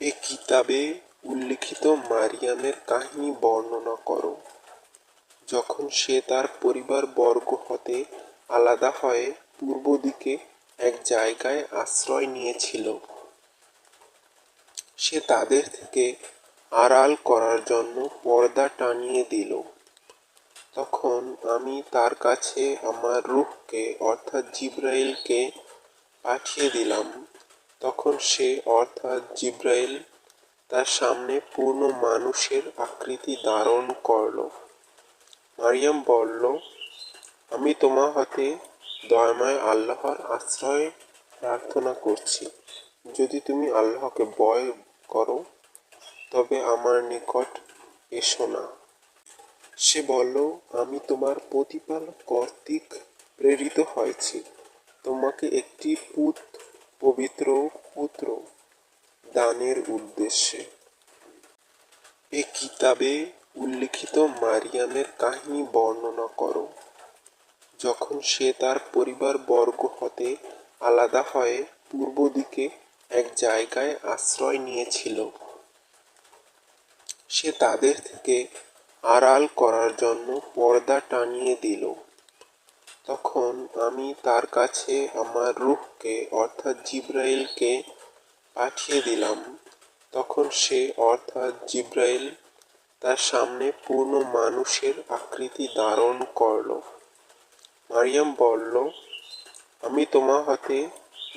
এ কিতাবে উল্লিখিত মারিয়ামের কাহিনী বর্ণনা করো। যখন সে তার পরিবারবর্গ হতে আলাদা হয়ে পূর্ব দিকে এক জায়গায় আশ্রয় নিয়েছিল, সে তাদের থেকে আড়াল করার জন্য পর্দা টানিয়ে দিল। তখন আমি তার কাছে আমার রূহকে, অর্থাৎ জিব্রাইলকে, পাঠিয়ে দিলাম। তখন সে, অর্থাৎ জিব্রাইল, তার সামনে পূর্ণ মানুষের আকৃতি ধারণ করল। মারিয়াম বলল, আমি তোমার হাতে দয়াময় আল্লাহর আশ্রয় প্রার্থনা করছি। যদি তুমি আল্লাহকে ভয় করো, তবে আমার নিকট এসো না। সে বলল, আমি তোমার প্রতিপালক কর্তৃক প্রেরিত হয়েছি। তোমাকে একটি পুত পবিত্র পুত্র দানের উদ্দেশ্যে। এ কিতাবে উল্লিখিত মারিয়ামের কাহিনী বর্ণনা করো, যখন সে তার পরিবারবর্গ হতে আলাদা হয়ে পূর্ব দিকে এক জায়গায় আশ্রয় নিয়েছিল। সে তাদের থেকে আড়াল করার জন্য পর্দা টানিয়ে দিল। তখন আমি তার কাছে আমার রূহকে, অর্থাৎ জিব্রাইলকে পাঠিয়ে দিলাম। তখন সে, অর্থাৎ জিব্রাইল, তার সামনে পূর্ণ মানুষের আকৃতি ধারণ করল। মারিয়াম বলল, আমি তোমার হাতে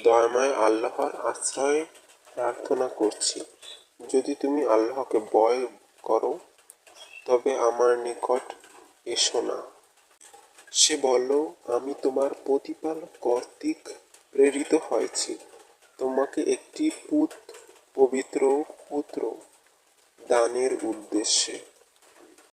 দয়াময় আল্লাহর আশ্রয় প্রার্থনা করছি। যদি তুমি আল্লাহকে ভয় করো, তবে আমার নিকট এসো না। সে বলল, আমি তোমার প্রতিপাল কর্তৃক প্রেরিত হয়েছি। তোমাকে একটি পুত, পবিত্র পুত্র দানের উদ্দেশ্যে।